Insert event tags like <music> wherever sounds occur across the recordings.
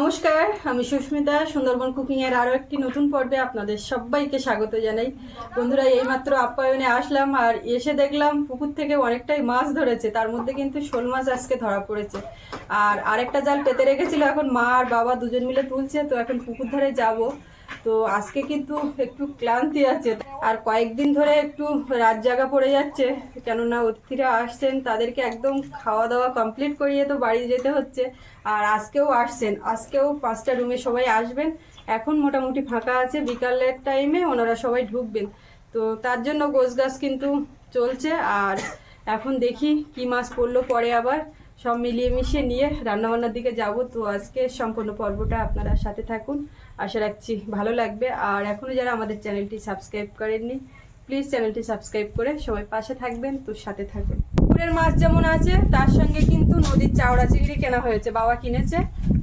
নমস্কার, আমি সুস্মিতা, সুন্দরবন কুকিং এর আরও একটি নতুন পর্বে আপনাদের সবাইকে স্বাগত জানাই। বন্ধুরা, এইমাত্র আপ্যায়নে আসলাম আর এসে দেখলাম পুকুর থেকে অনেকটাই মাছ ধরেছে, তার মধ্যে কিন্তু শোল মাছ আজকে ধরা পড়েছে। আর আরেকটা জাল পেতে রেখেছিল এখন মা আর বাবা দুজন মিলে তুলছে, তো এখন পুকুর ধারে যাব। তো আজকে কিন্তু একটু ক্লান্তি আছে। আর কয়েকদিন ধরে একটু রাত জাগা পড়ে যাচ্ছে, কেননা অতিথিরা আসছেন, তাদেরকে একদম খাওয়া দাওয়া কমপ্লিট করিয়ে তো বাড়ি যেতে হচ্ছে। আর আজকেও আসছেন, আজকেও পাঁচটা রুমে সবাই আসবেন। এখন মোটামুটি ফাঁকা আছে, বিকালের টাইমে ওনারা সবাই ঢুকবেন। তো তার জন্য গোছ গাছ কিন্তু চলছে, আর এখন দেখি কি মাছ পড়ল পরে আবার। সব মিলিয়ে মিশিয়ে নিয়ে রান্নাবান্নার দিকে যাব। তো আজকে সম্পূর্ণ পর্বটা আপনারা সাথে থাকুন। আশা রাখছি ভালো লাগবে। আর এখনও যারা আমাদের চ্যানেলটি সাবস্ক্রাইব করেননি প্লিজ চ্যানেলটি সাবস্ক্রাইব করে সবাই পাশে থাকবেন। তো সাথে থাকবেন পুকুরের মাছ যেমন আছে তার সঙ্গে কিন্তু নদীর চাওড়া চিংড়ি কেনা হয়েছে বাবা কিনেছে।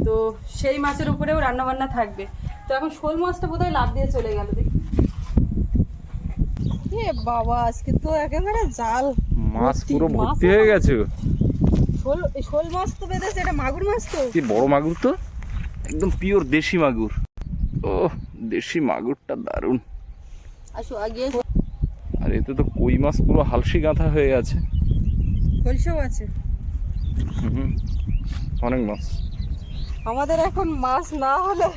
তো সেই মাছের উপরেও রান্নাবান্না থাকবে। তো এখন শোল মাছটা বোধহয় লাভ দিয়ে চলে গেল দেখি। বাবা আজকে তো একেবারে জাল। মাছ পুরো ভর্তি হয়ে গেছে শোল শোল মাছ তো বেঁধেছে এটা মাগুর মাছ তো? কি বড় মাগুর তো? একদম পিওর দেশি মাগুর। ও দেশি মাগুরটা দারুণ। আসো আগে আর এতে তো কই মাছ পুরো হালসি গাঁথা হয়ে আছে। খলসাও আছে। হুম, অনেক মাছ। আমাদের এখন মাছ না হলে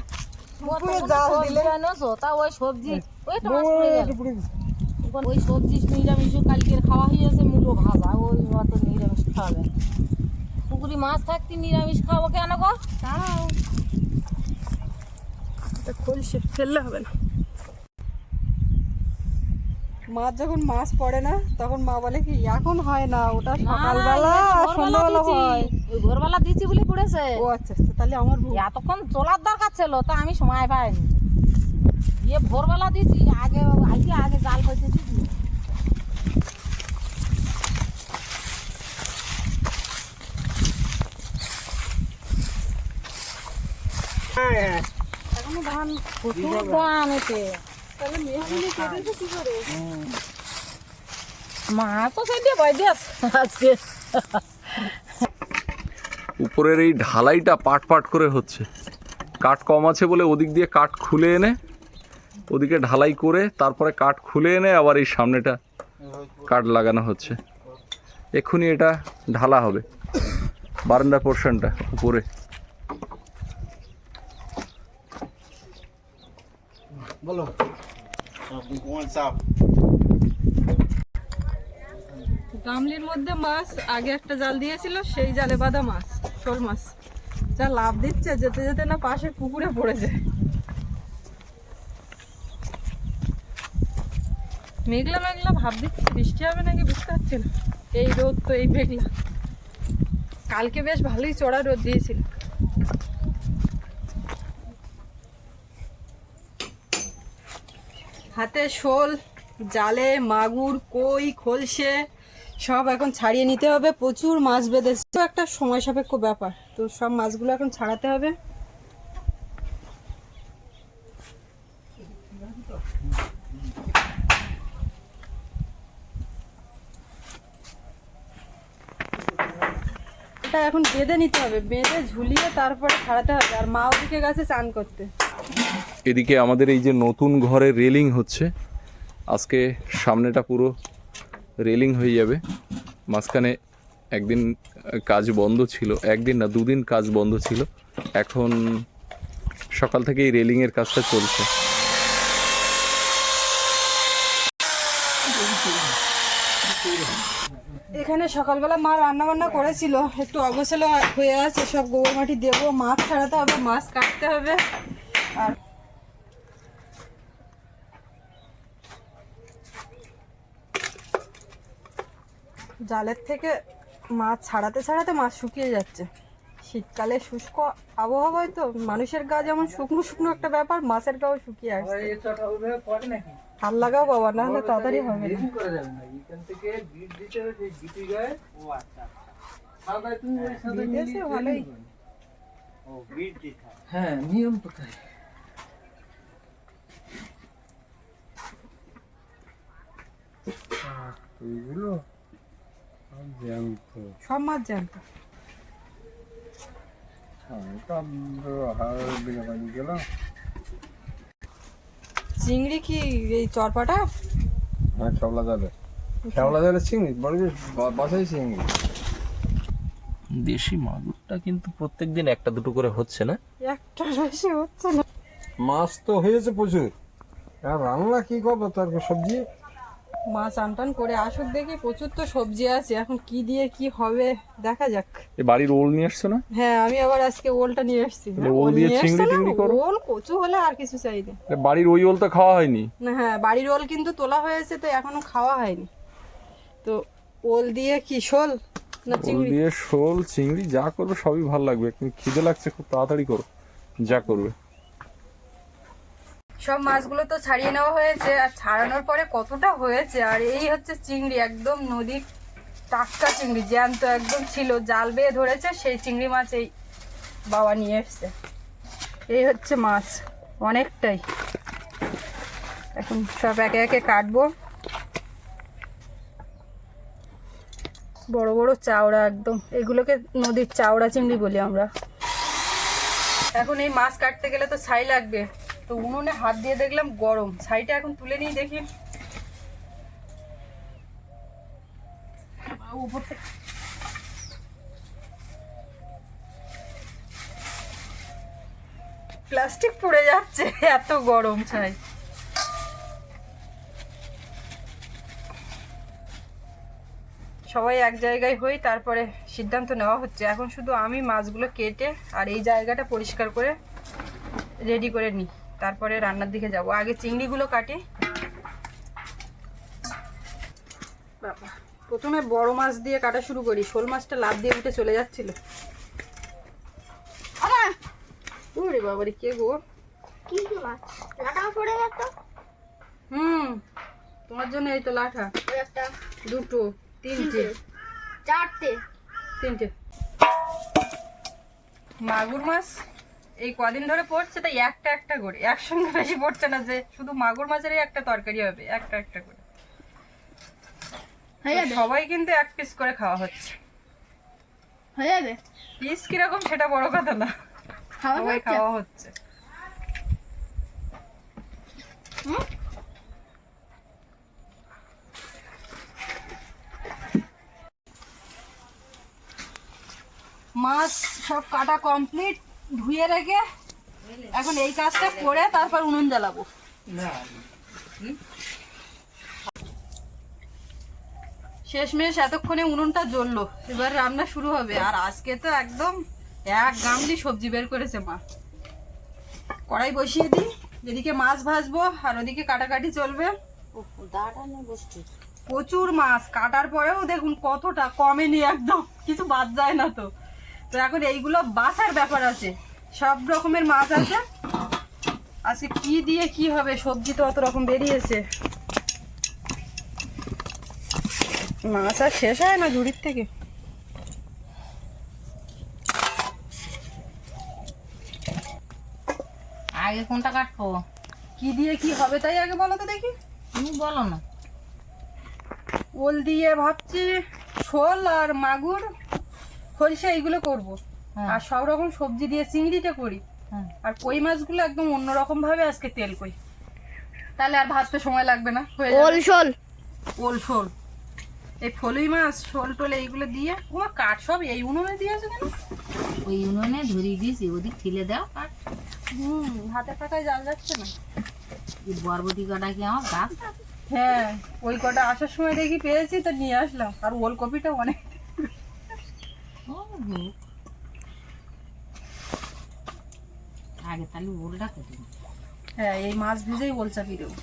পুকুরে জাল দিলে আনোছো? তা ওই সবজি ওই তো মাছ পড়ে গেল ওই সবজি নিরামিষ কালকের খাওয়া হয়ে হয়েছে মূলো ভাজা ওই অত নিরামিষ খাওয়াবে না। পুকুরি মাছ থাকতে নিরামিষ খাব কেন গো? তাও খলসে ফেললে হবে না। মাছ যখন মাছ পড়ে না তখন মা বলে কি এখন হয় না ওটা সকালবেলা সন্ধ্যাবেলা হয়। ওই ভোরবেলা দিচ্ছি বলে পড়েছে। ও আচ্ছা আচ্ছা তাহলে আমার এতক্ষণ চলার দরকার ছিল তা আমি সময় পাইনি। ইয়ে ভোরবেলা দিছি আগে আজকে আগে জাল করতে ধান প্রচুর এতে সেই দিয়ে বয় দিয়েছ আজকে। উপরের এই ঢালাইটা পাট পাট করে হচ্ছে। কাঠ কম আছে বলে ওদিক দিয়ে কাঠ খুলে এনে ওদিকে ঢালাই করে তারপরে কাঠ খুলে এনে আবার এই সামনেটা কাঠ লাগানো হচ্ছে। এক্ষুনি এটা ঢালা হবে বারান্দার পোর্শনটা উপরে। গামলির মধ্যে মাছ আগে একটা জাল দিয়েছিল সেই জালে বাঁধা মাছ শোল মাছ। যা লাভ দিচ্ছে যেতে যেতে না পাশে পুকুরে পড়ে যায়। মেঘলা মেঘলা ভাব দিচ্ছে বৃষ্টি হবে নাকি বুঝতে পারছি না। এই রোদ তো এই মেঘলা। কালকে বেশ ভালোই চড়া রোদ দিয়েছিল। হাতে শোল, জালে মাগুর, কই, খলসে, সব এখন ছাড়িয়ে নিতে হবে। প্রচুর মাছ বেঁধেছে। তো একটা সময় সাপেক্ষ ব্যাপার। তো সব মাছগুলো এখন ছাড়াতে হবে। এখন বেঁধে নিতে হবে। বেঁধে ঝুলিয়ে তারপরে ছাড়াতে হবে। আর মা ওদিকে গেছে চান করতে। এদিকে আমাদের এই যে নতুন ঘরে রেলিং হচ্ছে, আজকে সামনেটা পুরো রেলিং হয়ে যাবে। মাঝখানে একদিন কাজ বন্ধ ছিল, একদিন না, দুদিন কাজ বন্ধ ছিল। এখন সকাল থেকে এই রেলিংয়ের কাজটা চলছে। এখানে সকালবেলা মা রান্না বান্না করেছিল, একটু অগোছালো হয়ে আছে, সব গোবর মাটি দেবো, মাছ ছাড়াতে হবে, মাছ কাটতে হবে আর জালের থেকে মাছ ছাড়াতে ছাড়াতে মাছ শুকিয়ে যাচ্ছে। শীতকালে শুষ্ক আবহাওয়ায় তো মানুষের গা যেমন শুকনো শুকনো একটা ব্যাপার মাছের গাও শুকিয়ে আসছে। হাল লাগাও বাবা না হলে তাড়াতাড়ি হবে না। দিতেছে ভালোই। হ্যাঁ নিয়ম তো তাই। এইগুলো? সব মাছ জ্যান্ত চিংড়ি কি এই চরপাটা? হ্যাঁ শ্যাওলা শ্যাওলা চিংড়ি বড় বা- বাসাই চিংড়ি। দেশি মাগুরটা কিন্তু প্রত্যেকদিন একটা দুটো করে হচ্ছে না? একটা বেশি হচ্ছে না। মাছ তো হয়েছে প্রচুর। আর রান্না কি করব? তার সবজি মাছ আনটান করে আসুক দেখি প্রচুর তো সবজি আছে এখন কি দিয়ে কি হবে? দেখা যাক। এ বাড়ির ওল নিয়ে আসছো না? হ্যাঁ আমি আবার আজকে ওলটা নিয়ে এসেছি। ওল দিয়ে চিংড়ি টিংড়ি করো? ওল কচু হলে আর কিছু চাই না। বাড়ির ওই ওল তো খাওয়া হয়নি? না হ্যাঁ বাড়ির ওল কিন্তু তোলা হয়েছে তো এখনও খাওয়া হয়নি। তো ওল দিয়ে কি শোল না চিংড়ি? দিয়ে শোল চিংড়ি যা করবে সবই ভালো লাগবে। কিন্তু খিদে লাগছে খুব তাড়াতাড়ি করো। যা করবে। সব মাছগুলো তো ছাড়িয়ে নেওয়া হয়েছে, আর ছাড়ানোর পরে কতটা হয়েছে? আর এই হচ্ছে চিংড়ি, একদম নদীর টাটকা চিংড়ি, জ্যান্ত একদম ছিল, জাল বেয়ে ধরেছে, সেই চিংড়ি মাছ এই বাবা নিয়ে এসছে। এই হচ্ছে মাছ, অনেকটাই। এখন সব একে একে কাটবো। বড় বড় চাওড়া একদম, এগুলোকে নদীর চাওড়া চিংড়ি বলি আমরা। এখন এই মাছ কাটতে গেলে তো ছাই লাগবে। তো উনুনে হাত দিয়ে দেখলাম গরম। ছাইটা এখন তুলে নিই দেখি। প্লাস্টিক পুড়ে যাচ্ছে, এত গরম ছাই সবাই এক জায়গায় হই তারপরে সিদ্ধান্ত নেওয়া হচ্ছে। এখন শুধু আমি মাছগুলো কেটে আর এই জায়গাটা পরিষ্কার করে রেডি করে নিই। তারপরে রান্নার দিকে যাব। আগে চিংড়িগুলো কাটি। বাবা, প্রথমে বড় মাছ দিয়ে কাটা শুরু করি। শোল মাছটা লাভ দিয়ে উঠে চলে যাচ্ছিল। ওরে বাবারে কে গো? কি মাছ? লাটা পড়ে গেল হুম তোমার জন্য এই তো লাঠা। একটা। দুটো তিনটে। চারটে। তিনটে। মাগুর মাছ? এই কদিন ধরে পড়ছে তাই একটা একটা করে। একসঙ্গে বেশি পড়ছে না যে শুধু মাগুর মাছেরই একটা তরকারি হবে একটা একটা করে। সবাই কিন্তু এক পিস করে খাওয়া হচ্ছে। হয়ে যাবে পিস কীরকম সেটা বড় কথা না। সবাই খাওয়া হচ্ছে। মাছ সব কাটা কমপ্লিট ধুয়ে রেখে এখন এই কাজটা করে তারপর উনুন জ্বালাবো। শেষমেশ এতক্ষণে উনুনটা জ্বললো। এবার রান্না শুরু হবে। আর আজকে তো একদম এক গামলি সবজি বের করেছে মা। কড়াই বসিয়ে দিই, এদিকে মাছ ভাজবো, আর ওদিকে কাটাকাটি চলবে। প্রচুর মাছ, কাটার পরেও দেখুন কতটা কমেনি একদম। কিছু বাদ যায় না তো। তো এখন এইগুলো বাছার ব্যাপার আছে। সব রকমের মাছ আছে। আজকে কি দিয়ে কি হবে সবজি তো অত রকম বেরিয়েছে। মাছ আর শেষ হয় না ঝুড়ির থেকে। আগে কোনটা কাটবো? কি দিয়ে কি হবে তাই আগে বলো তো দেখি। তুমি বলো না। ওল দিয়ে ভাবছি শোল আর মাগুর। খলসা এইগুলো করব। হ্যাঁ। আর সব রকম সবজি দিয়ে চিংড়িটা করি। হ্যাঁ। আর কই মাছগুলো একদম অন্যরকম ভাবে আজকে তেল কই তাহলে আর ভাজতে সময় লাগবে না ওল শোল। ওল শোল। এই ফলুই মাছ শোল টোল এইগুলো দিয়ে ও কাঠ সব এই উনুনে দিয়েছে কেন? ওই উনুনে ধরিয়ে দিয়েছি ওদিক ঠিলে দাও। কাট হুম হাতে পাকায় জাল যাচ্ছে না? এই বরবটি কাটা কি আমার গাছ? হ্যাঁ ওই কটা আসার সময় দেখি পেয়েছি তো নিয়ে আসলাম। আর ওলকপিটা অনেক হুম। আগে তাহলে ওলটা কেটে হ্যাঁ এই মাছ ভেজেই ওল চাপিয়ে দেবো।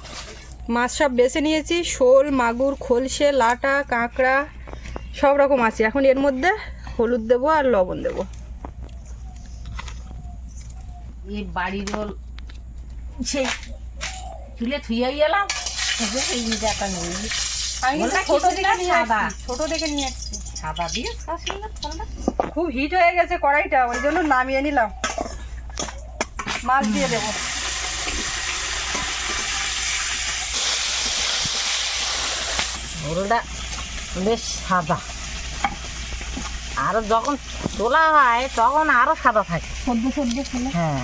মাছ সব বেছে নিয়েছি শোল মাগুর খলসে লাটা কাঁকড়া সব রকম আছে। এখন এর মধ্যে হলুদ দেবো আর লবণ দেবো। এই বাড়ির ওল সেই তুলে থুয়ে এই নেই। আমি ছোট দেখে নিয়ে সাদা? আসছি ছোট দেখে নিয়ে আসছি। সাদা দিয়ে খুব হিট হয়ে গেছে কড়াইটা ওই জন্য নামিয়ে নিলাম। মাছ দিয়ে দেবো। ওলটা বেশ সাদা। আর যখন তোলা হয় তখন আরও সাদা থাকে। সদ্য সদ্য হ্যাঁ।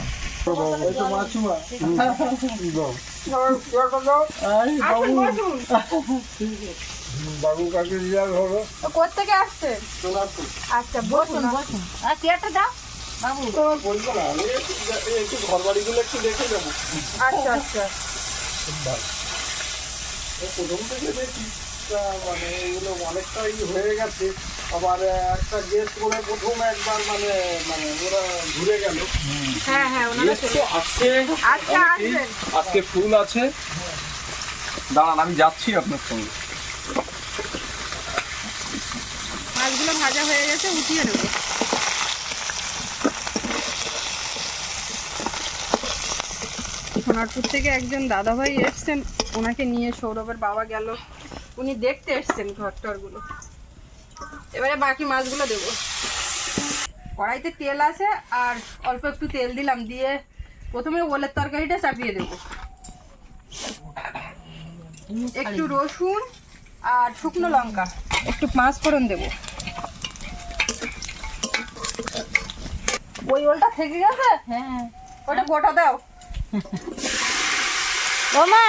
বাবু কাকে দিয়ে হবে কোথেকে আসছে? আচ্ছা বসুন বসুন আর চেয়ারটা দাও। বাবু। বলব না আমি একটু একটু ঘর বাড়িগুলো একটু দেখে যাব আচ্ছা আচ্ছা। প্রথম থেকে দেখি তা মানে এগুলো অনেকটাই হয়ে গেছে। আবার একটা গেস করে প্রথম একবার মানে মানে ওরা ঘুরে গেল হ্যাঁ হ্যাঁ আচ্ছা। আসবেন। আজকে ফুল আছে। দাঁড়ান আমি যাচ্ছি আপনার সঙ্গে। মাছগুলো ভাজা হয়ে গেছে, উঠিয়ে নেব। সোনারপুর থেকে একজন দাদাভাই এসছেন, ওনাকে নিয়ে সৌরভের বাবা গেল। উনি দেখতে এসছেন ঘরটরগুলো এবারে বাকি মাছগুলো দেবো। কড়াইতে তেল আছে, আর অল্প একটু তেল দিলাম, দিয়ে প্রথমে ওলের তরকারিটা চাপিয়ে দেবো। একটু রসুন আর শুকনো লঙ্কা, একটু পাঁচ ফোড়ন দেবো। ওই ওলটা থেকে গেছে? হ্যাঁ। ওটা গোটা দাও। ওমা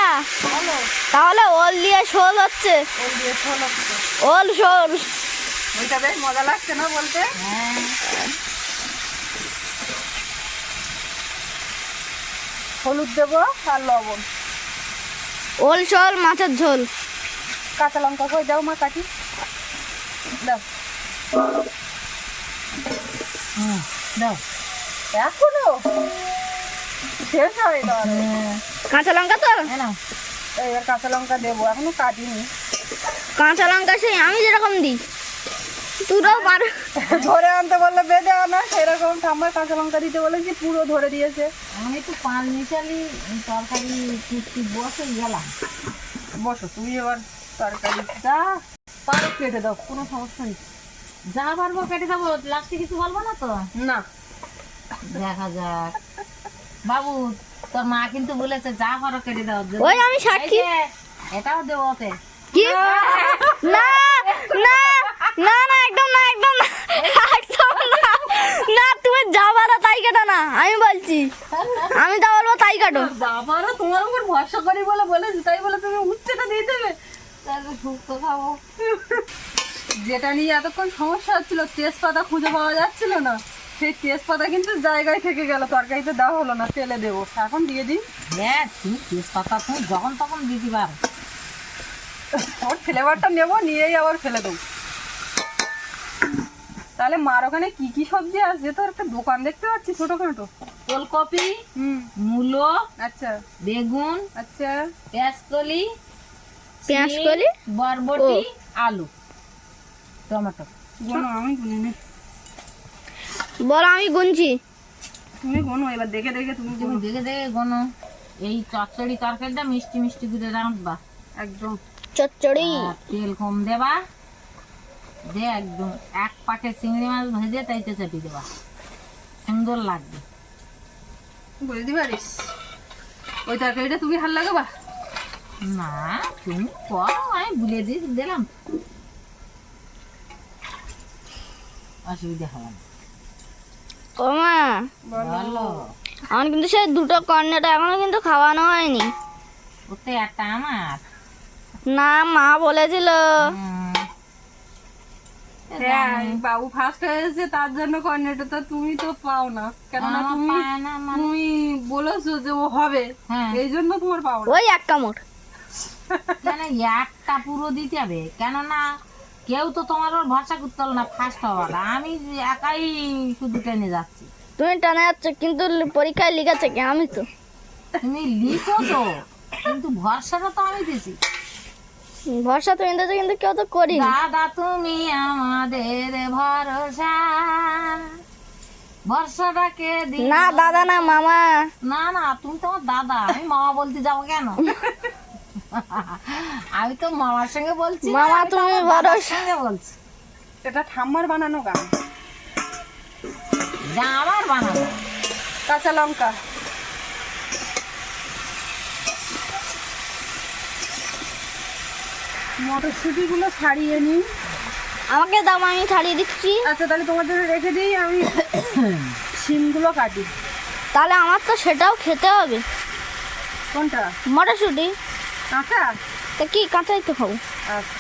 তাহলে ওল দিয়ে শোল হচ্ছে। ওল দিয়ে ঝোল হচ্ছে। ওল শোল। ওইটা বেশ মজা লাগছে না বলতে? হ্যাঁ। হলুদ দেবো আর লবণ। ওল শোল মাছের ঝোল। কাঁচা লঙ্কা কই দাও মা কাটি। দাও। হুম। দাও এখনও? শেষ হয় কাঁচা লঙ্কা তো? হ্যাঁ না। এবার কাঁচা লঙ্কা দেবো এখনও কাটিনি। কাঁচা লঙ্কা সেই আমি যেরকম দিই তুরাও পার। ধরে আনতে বললে বেঁধে আনা সেরকম ঠাম্মার কাঁচা লঙ্কা দিতে বলেছি পুরো ধরে দিয়েছে। আমি একটু পান মিশালি তরকারি কুচি বসে গেলাম। বসো তুমি এবার তরকারি যা পারো কেটে দাও কোনো সমস্যা নেই। যা পারব কেটে দেবো লাস্টে কিছু বলব না তো? না। দেখা যাক। বাবু তোর মা কিন্তু বলেছে যা পারো কেটে দাও। ওই আমি সাক্ষী। এটাও দেবো ওতে। কি? না না না না একদম না একদম না একদম না। না তুমি যা পারো তাই কাটো না আমি বলছি। আমি যা বলব তাই কাটো। বাবারও তোমার উপর ভরসা করি বলে বলেছি তাই বলে তুমি উচ্চটা দিয়ে দেবে। তাহলে শুক্তো খাব যেটা নিয়ে এতক্ষণ সমস্যা হচ্ছিল তেজপাতা খুঁজে পাওয়া যাচ্ছিল না। সেই তেজপাতা কিন্তু জায়গায় থেকে গেল তরকারিতে দেওয়া হলো না তেলে দেবো। এখন দিয়ে দিই। হ্যাঁ তুমি তেজপাতা তুমি যখন তখন দিতে পারো ওর ফ্লেভারটা নেব নিয়েই আবার ফেলে দেবো। তাহলে মার ওখানে কি কি সবজি আছে? তোর একটা দোকান দেখতে পাচ্ছি ছোটখাটো। ফুলকপি হুম। মূলো আচ্ছা। বেগুন আচ্ছা। পেঁয়াজকলি পেঁয়াজ শিম, কলি বরবটি আলু। টমেটো। গোনো আমি গুনি নি। বলো আমি গুনছি। তুমি গোনো এবার দেখে দেখে তুমি তুমি দেখে দেখে কোনো এই চচ্চড়ি তরকারিটা মিষ্টি মিষ্টি করে রাঁধবা একদম। চচ্চড়ি? তেল কম দেবা। দে একদম। এক পাটে চিংড়ি মাছ ভেজে তাইতে চাপি দেবা। সুন্দর লাগবে। বুঝতে পারিস ওই তরকারিটা তুমি হাল লাগাবা? না তুমি করো আমি ভুলে দিয়ে দিলাম। অসুবিধা হবে না। বলো। আমার কিন্তু সেই দুটো কর্নেটা এখনও কিন্তু খাওয়ানো হয়নি। ওতে একটা আমার। না মা বলেছিল। হ্যাঁ বাবু ফার্স্ট হয়েছে তার জন্য কর্নেটা তো তুমি তো পাও না কেননা আমার তুমি পায় না মানে তুমি বলেছ যে ও হবে। হ্যাঁ। এই জন্য তোমার পাও না ওই এক কামড়। কেন একটা পুরো দিতে হবে। কেননা কেউ তো তোমার ভরসা করতে হলো না ফার্স্ট হওয়ার আমি একাই শুধু টেনে যাচ্ছি। তুমি টানা যাচ্ছ কিন্তু পরীক্ষায় লিখেছে কি? আমি তো। তুমি লিখো তো কিন্তু ভরসাটা তো আমি দিছি ভরসা তুমি দিয়েছ কিন্তু কেউ তো করিনি। দাদা তুমি আমাদের ভরসা। ভরসাটাকে দি না দাদা না মামা। না না তুমি তোমার দাদা আমি মামা বলতে যাব কেন? <laughs> আমি তো মামার সঙ্গে বলছি মামা, তো তুমি আমার দাদার সঙ্গে বলছি। এটা ঠাম্মার বানানো গান। যা আমার বানাবো কাঁচা লঙ্কা। মটরশুটি গুলো ছাড়িয়ে নিই। আমাকে দাও আমি ছাড়িয়ে দিচ্ছি। আচ্ছা তাহলে তোমার জন্য রেখে দিই আমি শিমগুলো কাটি। তাহলে আমার তো সেটাও খেতে হবে। কোনটা? মটরশুঁটি। কাঁচা? তা কি কাঁচাই তো খাব। আচ্ছা।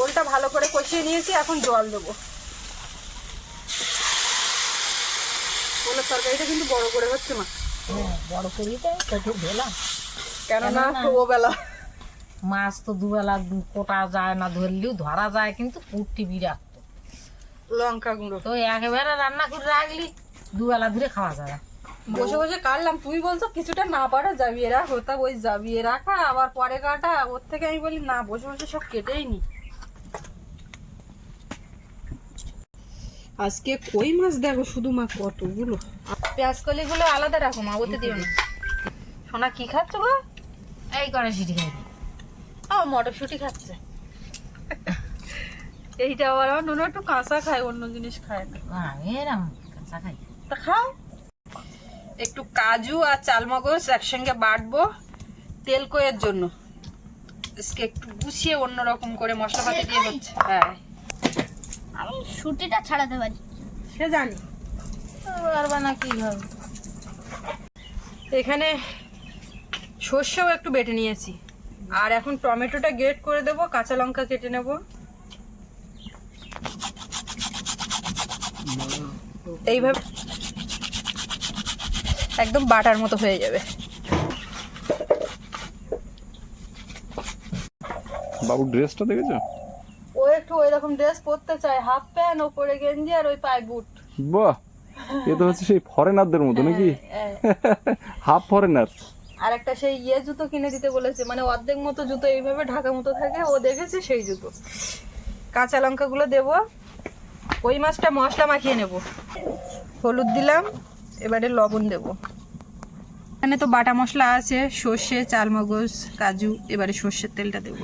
ওলটা ভালো করে কষিয়ে নিয়েছি এখন জল দেবো। ওলের তরকারিটা কিন্তু বড় করে হচ্ছে মা হ্যাঁ বড় তো কেননা? বেলা মাছ তো দুবেলা কোটা যায় না ধরলেও ধরা যায় কিন্তু পুটটি বিরাট লঙ্কা গুঁড়ো। তো একেবারে রান্না করে রাখলি। দুবেলা ধরে খাওয়া যাবে বসে বসে কাটলাম। তুমি বলছো কিছুটা না পারো জাবিয়ে রাখ ওটা ওই জাবিয়ে রাখা আবার পরে কাটা। ওর থেকে আমি বলি না বসে বসে সব কেটেই নি। আজকে কই মাছ দেখো শুধু মা কতগুলো পেঁয়াজ কলিগুলো আলাদা রাখো মা ওতে দিও না। সোনা কি খাচ্ছ গো? এই করে সিটি খাই। ও মটরশুঁটি খাচ্ছে। এইটা আবার আমার নুনো একটু কাঁচা খায় অন্য জিনিস খায় না। আমি এরম কাঁচা খাই। তা খাও একটু কাজু আর চালমগজ একসঙ্গে বাটবো তেল কয়ের জন্য। আজকে একটু গুছিয়ে অন্যরকম করে মশলাপাতি দিয়ে হচ্ছে। হ্যাঁ। আমি ছুটিটা ছাড়াতে পারি। সে জানি। পারবা না কি হবে। এখানে সর্ষেও একটু বেটে নিয়েছি। আর এখন টমেটোটা গ্রেট করে দেবো কাঁচা লঙ্কা কেটে নেব। এইভাবে একদম বাটার মতো হয়ে যাবে। বাবু ড্রেসটা দেখেছ? ও একটু ওই রকম ড্রেস পরতে চায় হাফ প্যান্ট ওপরে গেঞ্জি আর ওই পায়ে বুট বাহ! এ তো হচ্ছে সেই ফরেনারদের মতো নাকি? হ্যাঁ। <laughs> হাফ ফরেনার আর একটা সেই ইয়ে জুতো কিনে দিতে বলেছে মানে অর্ধেক মতো জুতো এইভাবে ঢাকা মতো থাকে ও দেখেছে সেই জুতো। কাঁচা লঙ্কাগুলো দেবো ওই মাছটা মশলা মাখিয়ে নেব। হলুদ দিলাম এবারে লবণ দেব। এখানে তো বাটা মশলা আছে, সর্ষে, চালমগজ, কাজু, এবারে সর্ষের তেলটা দেব।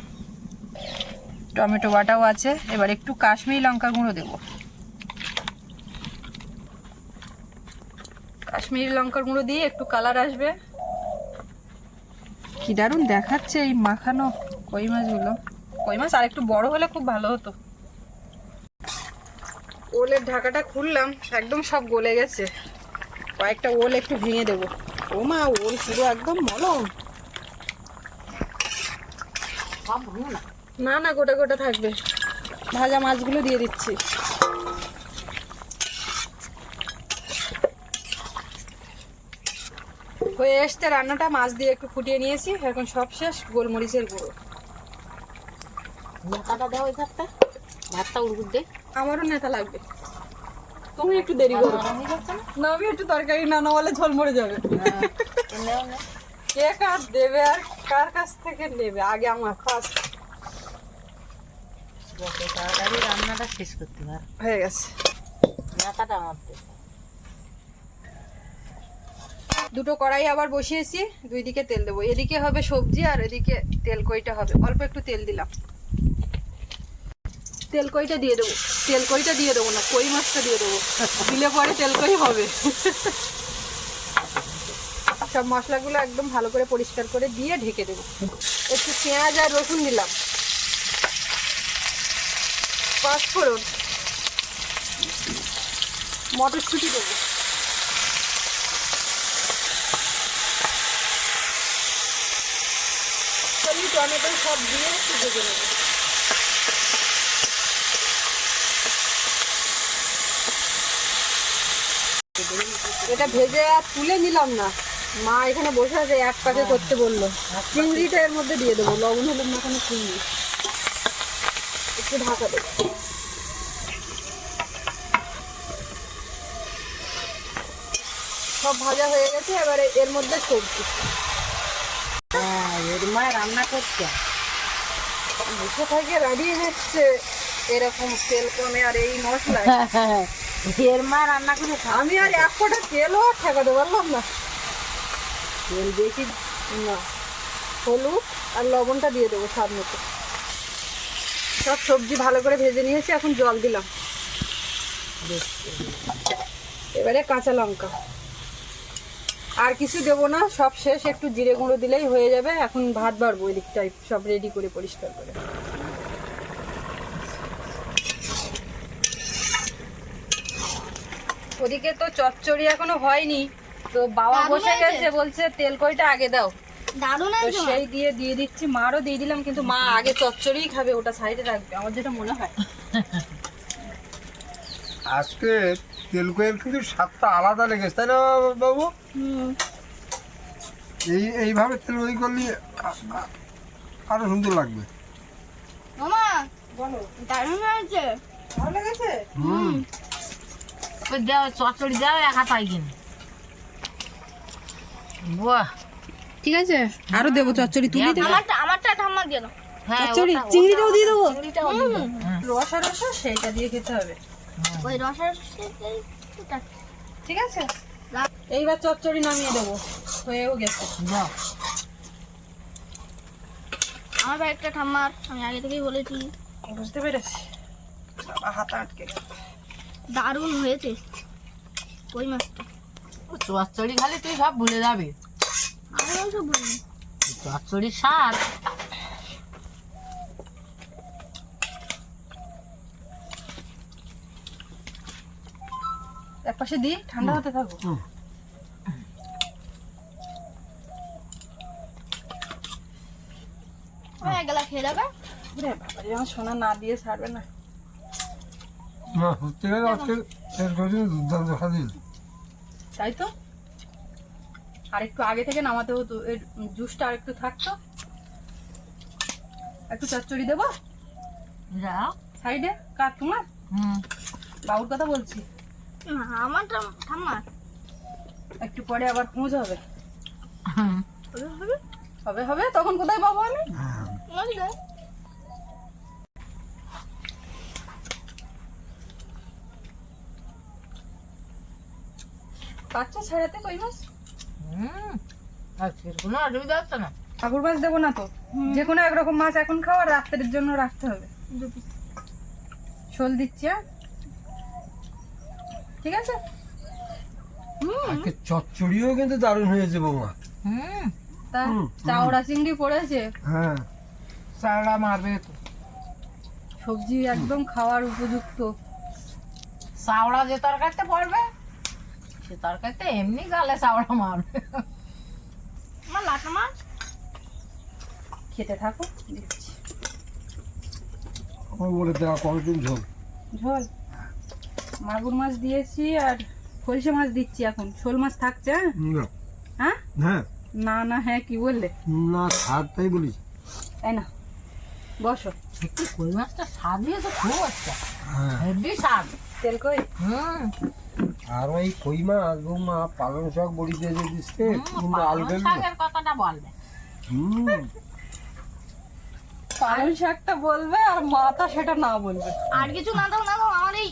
টমেটো বাটাও আছে, এবার একটু কাশ্মীরি লঙ্কা গুঁড়ো দেব। কাশ্মীরি লঙ্কার গুঁড়ো দিয়ে একটু কালার আসবে। কি দারুণ দেখাচ্ছে এই মাখানো কই মাছগুলো। কই মাছ? আর একটু বড় হলে খুব ভালো হতো। ওলের ঢাকাটা খুললাম, একদম সব গলে গেছে। কয়েকটা ওল একটু ভেঙে দেবো। ও মা ওল পুরো একদম মলম। না না গোটা গোটা থাকবে। ভাজা মাছগুলো দিয়ে দিচ্ছি। হয়ে এসছে রান্নাটা মাছ দিয়ে একটু ফুটিয়ে নিয়েছি। এখন সব শেষ গোলমরিচের গুঁড়ো। নেতাটা দাও ওই ভাতটা। ভাতটা উড়গুড় দে। আমারও নেতা লাগবে। তুমি একটু দেরি করো। না না আমি একটু তরকারি না নেওয়ালে ঝোল মরে যাবে। কে কার দেবে আর কার কাছ থেকে নেবে? আগে আমার যত তাড়াতাড়ি রান্নাটা শেষ করতে পার। হয়ে গেছে। নেতাটা আমার দুটো কড়াই আবার বসিয়েছি দুই দিকে তেল দেবো। এদিকে হবে সবজি আর এদিকে তেল কইটা হবে। অল্প একটু তেল দিলাম। তেল কইটা দিয়ে দেবো। তেল কইটা দিয়ে দেবো না, কই মাছটা দিয়ে দেবো। দিলে পরে তেল কই হবে। সব মশলাগুলো একদম ভালো করে পরিষ্কার করে দিয়ে ঢেকে দেবো। একটু পেঁয়াজ আর রসুন দিলাম। পাঁচফোড়ন মটরশুঁটি দেবো। টমেটো সব দিয়ে ভেজে নেব। এটা ভেজে আর তুলে নিলাম না। মা এখানে বসে আছে এক পাকে করতে বলল। চিংড়িটা এর মধ্যে দিয়ে দেবো লবণ হলুদ মাখানো চিংড়ি। একটু ঢাকা দেবো। সব ভাজা হয়ে গেছে এবারে এর মধ্যে সবজি। হ্যাঁ এর মায় রান্না করছে। বসে থেকে রেডি হচ্ছে এরকম তেল কমে আর এই মশলা এর মা রান্না করে খা আমি আর এক ফোঁটা তেলও আর ঠেকাতে পারলাম না। তেল বেশি না হলুদ আর লবণটা দিয়ে দেবো স্বাদ মতো। সব সবজি ভালো করে ভেজে নিয়েছি এখন জল দিলাম। এবারে কাঁচা লঙ্কা। আর কিছু দেবো না সব শেষ একটু জিরে গুঁড়ো দিলেই হয়ে যাবে। এখন ভাত বাড়বো ওই দিকটাই সব রেডি করে পরিষ্কার করে। ওদিকে তো চচ্চড়ি এখনও হয়নি। তো বাবা বসে গেছে বলছে তেল কইটা আগে দাও। দারুণ মা। সেই দিয়ে দিয়ে দিচ্ছি। মারও দিয়ে দিলাম কিন্তু মা আগে চচ্চড়িই খাবে ওটা সাইডে রাখবে। আমার যেটা মনে হয়। আজকে তেলকয়ের কিন্তু স্বাদটা আলাদা লেগেছে তাই না বাবু? এই এইভাবে তেল ওই করলে আরও সুন্দর লাগবে। মামা বলো দারুণ হয়েছে। ভালো লেগেছে হুম। ওই দেও চচ্চড়ি দেও এক হাত আই কিনে বাহ। ঠিক আছে? আরও দেবো চচ্চড়ি তুলি দেবো? আমারটা আমারটা ঠাম্মা দিয়ে দাও। হ্যাঁ চচ্চড়ি চিংড়িটাও দিয়ে দেবো। হ্যাঁ। রসা রসা সেইটা দিয়ে খেতে হবে। ওই রসের ঠিক আছে? এইবার চচ্চড়ি নামিয়ে দেবো। হয়েও গেছে। আমার ব্যাগটা ঠাম্মার আমি আগে থেকেই বলেছি। বুঝতে পেরেছি। বাবা হাতা আটকে গেল। দারুণ হয়েছে। কই মাছটা? ও চচ্চড়ি খালি তুই সব ভুলে যাবি। আমি ওসব বলিনি চচ্চড়ির স্বাদ এক পাশে দিই ঠান্ডা হতে থাকো। এক গেলা খেয়ে যাবে। রে বাবা আমার সোনা না দিয়ে ছাড়বে না। না সত্যি আজকে তেলকয়ের দুর্দান্ত তাই তো আর একটু আগে থেকে নামাতে হতো এর জুসটা আর একটু থাকতো। একটু চচ্চড়ি দেবো? যাও। সাইডে? কার তোমার? হুম। বাবুর কথা বলছি। না আমারটা ঠাম্মার। একটু পরে আবার খোঁজ হবে। হবে, হবে হবে? হবে তখন কোথায় পাবো আমি? বাচ্চা ছাড়াতে কই মাছ হুম আজকের কোনো অসুবিধা হচ্ছে না। ঠাকুর মাছ দেবো না তো? যে কোনো একরকম মাছ এখন খাওয়া রাত্রের জন্য রাখতে হবে। শোল দিচ্ছি হ্যাঁ? ঠিক আছে? আজকে চচ্চড়িও কিন্তু দারুণ হয়েছে বৌমা। হুম। তা চাওড়া চিংড়ি পড়েছে? হ্যাঁ। চাওড়া মারবে তো। সবজি একদম খাওয়ার উপযুক্ত। চাওড়া যে তরকারিতে পড়বে সে তরকারিতে এমনি গালে চাওড়া মারবে। আমার লাটা মাছ খেতে থাকো দিচ্ছি। আমার বলে দেওয়া কতদিন ঝোল। ঝোল। মাগুর মাছ দিয়েছি আর সরিষা মাছ দিচ্ছি এখন। শোল মাছ থাকছে হ্যাঁ? না। হ্যাঁ? হ্যাঁ। না না হ্যাঁ কি বললে? না স্বাদ তাই বলিস। তাই না বসো। সত্যি কই মাছটা স্বাদ হয়েছে খুব একটা। হ্যাঁ। হেভি স্বাদ। তেল কই? হুম। আর ওই কই মাছ বৌমা পালং শাক বড়ি দিয়ে যে দিচ্ছে কিন্তু কথাটা বলবে। হুম। পালং শাকটা বলবে আর মাথা সেটা না বলবে। আর কিছু না দাও না দাও আমার এই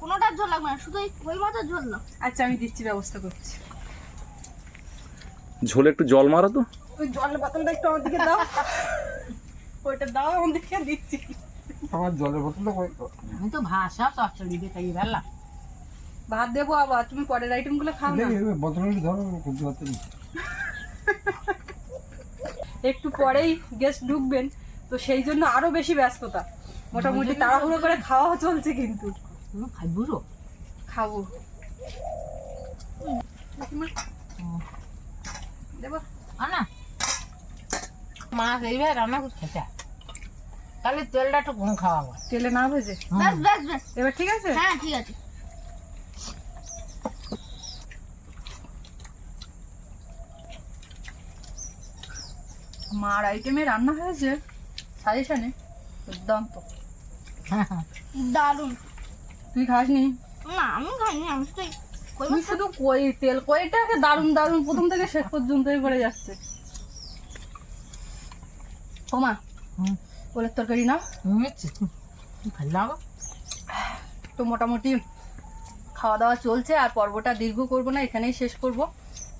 কোনোটার ঝোল লাগবে না শুধু এই কই মাছের ঝোল না। আচ্ছা আমি দিচ্ছি ব্যবস্থা করছি। ঝোলে একটু জল মারো তো। ওই জলের বোতলটা একটু আমার দিকে দাও। ওইটা দাও আমার দিকে দিচ্ছি। আমার জলের বোতলটা কই? আমি তো ভাষা চচ্চড়ি দিয়ে খাই ফেললাম। ভাত দেবো আবার তুমি পরের আইটেমগুলো খাও না। বোতলটা ধরো খুলতে পারতে একটু পরেই গেস্ট ঢুকবেন তো সেই জন্য আরও বেশি ব্যস্ততা। মোটামুটি তাড়াহুড়ো করে খাওয়া চলছে কিন্তু। খাব। দেবো। না মাছ এইভাবে রান্না করে খেতে তাহলে তেলটা একটু কম খাওয়াবো তেলে না ভেজে? ব্যাস ব্যাস ব্যাস। এবার ঠিক আছে? হ্যাঁ ঠিক আছে। মার আইটেমে রান্না হয়েছে সাজেশনে দুর্দান্ত। দারুণ। তুই খাসনি? না আমি খাইনি আমি কই তুই শুধু কই তেল কইটাকে দারুণ দারুণ প্রথম থেকে শেষ পর্যন্তই করে যাচ্ছে। ওমা হুম। ওলের তরকারি না ফেললাম তো মোটামুটি খাওয়া দাওয়া চলছে আর পর্বটা দীর্ঘ করব না এখানেই শেষ করব।